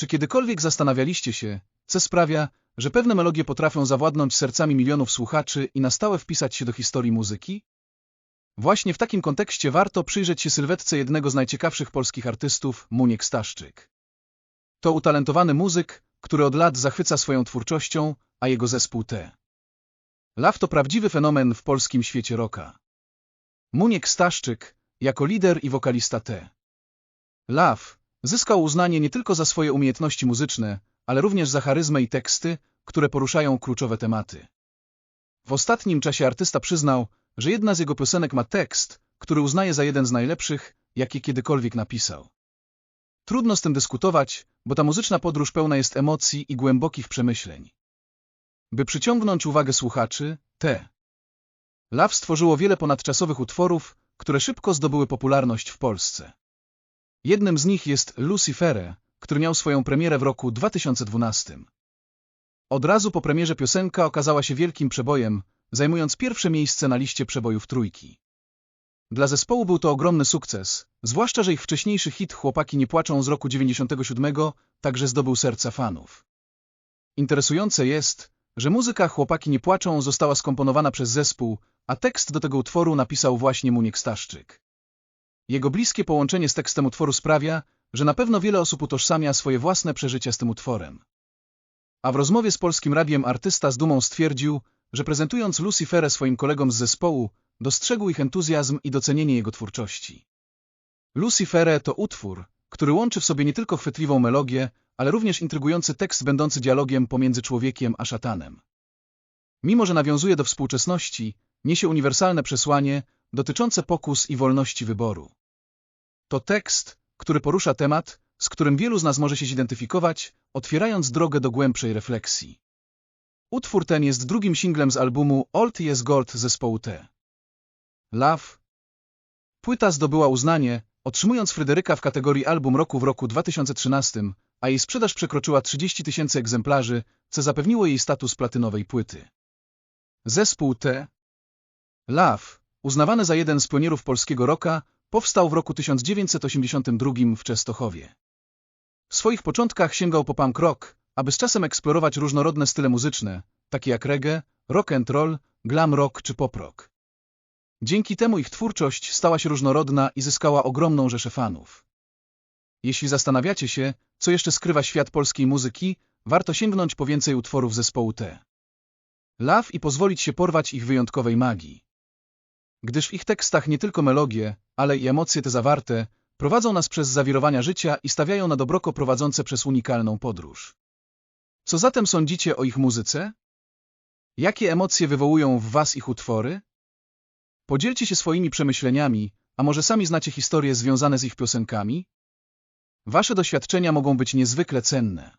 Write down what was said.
Czy kiedykolwiek zastanawialiście się, co sprawia, że pewne melodie potrafią zawładnąć sercami milionów słuchaczy i na stałe wpisać się do historii muzyki? Właśnie w takim kontekście warto przyjrzeć się sylwetce jednego z najciekawszych polskich artystów, Muniek Staszczyk. To utalentowany muzyk, który od lat zachwyca swoją twórczością, a jego zespół T. Law to prawdziwy fenomen w polskim świecie rocka. Muniek Staszczyk, jako lider i wokalista T. Law, zyskał uznanie nie tylko za swoje umiejętności muzyczne, ale również za charyzmę i teksty, które poruszają kluczowe tematy. W ostatnim czasie artysta przyznał, że jedna z jego piosenek ma tekst, który uznaje za jeden z najlepszych, jaki kiedykolwiek napisał. Trudno z tym dyskutować, bo ta muzyczna podróż pełna jest emocji i głębokich przemyśleń. By przyciągnąć uwagę słuchaczy, T. Love stworzyło wiele ponadczasowych utworów, które szybko zdobyły popularność w Polsce. Jednym z nich jest Lucifere, który miał swoją premierę w roku 2012. Od razu po premierze piosenka okazała się wielkim przebojem, zajmując pierwsze miejsce na liście przebojów trójki. Dla zespołu był to ogromny sukces, zwłaszcza, że ich wcześniejszy hit Chłopaki nie płaczą z roku 97 także zdobył serca fanów. Interesujące jest, że muzyka Chłopaki nie płaczą została skomponowana przez zespół, a tekst do tego utworu napisał właśnie Muniek Staszczyk. Jego bliskie połączenie z tekstem utworu sprawia, że na pewno wiele osób utożsamia swoje własne przeżycia z tym utworem. A w rozmowie z Polskim Radiem artysta z dumą stwierdził, że prezentując Luciferę swoim kolegom z zespołu, dostrzegł ich entuzjazm i docenienie jego twórczości. Lucifere to utwór, który łączy w sobie nie tylko chwytliwą melodię, ale również intrygujący tekst będący dialogiem pomiędzy człowiekiem a szatanem. Mimo, że nawiązuje do współczesności, niesie uniwersalne przesłanie dotyczące pokus i wolności wyboru. To tekst, który porusza temat, z którym wielu z nas może się zidentyfikować, otwierając drogę do głębszej refleksji. Utwór ten jest drugim singlem z albumu Old Yes Gold zespołu T. Love. Płyta zdobyła uznanie, otrzymując Fryderyka w kategorii album roku w roku 2013, a jej sprzedaż przekroczyła 30 tysięcy egzemplarzy, co zapewniło jej status platynowej płyty. Zespół T. Love, uznawany za jeden z pionierów polskiego rocka, powstał w roku 1982 w Częstochowie. W swoich początkach sięgał po punk rock, aby z czasem eksplorować różnorodne style muzyczne, takie jak reggae, rock and roll, glam rock czy pop rock. Dzięki temu ich twórczość stała się różnorodna i zyskała ogromną rzeszę fanów. Jeśli zastanawiacie się, co jeszcze skrywa świat polskiej muzyki, warto sięgnąć po więcej utworów zespołu T. Love i pozwolić się porwać ich wyjątkowej magii. Gdyż w ich tekstach nie tylko melodie, ale i emocje te zawarte prowadzą nas przez zawirowania życia i stawiają na dobroko prowadzące przez unikalną podróż. Co zatem sądzicie o ich muzyce? Jakie emocje wywołują w was ich utwory? Podzielcie się swoimi przemyśleniami, a może sami znacie historie związane z ich piosenkami? Wasze doświadczenia mogą być niezwykle cenne.